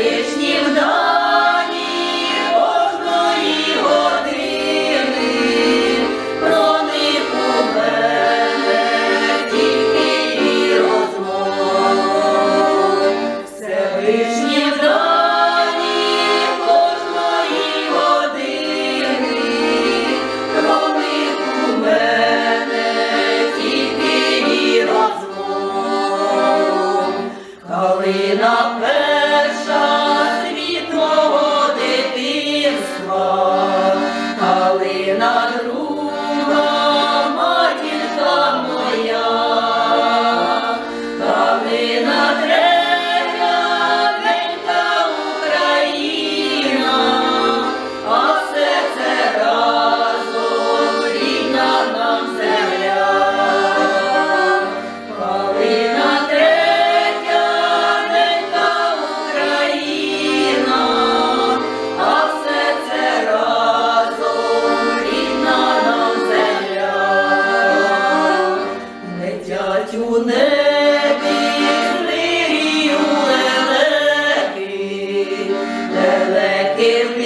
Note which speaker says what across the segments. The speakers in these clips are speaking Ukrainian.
Speaker 1: лишним домом. І в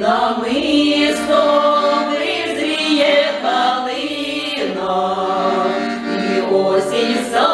Speaker 1: намисто призріє калина, і осінь сам.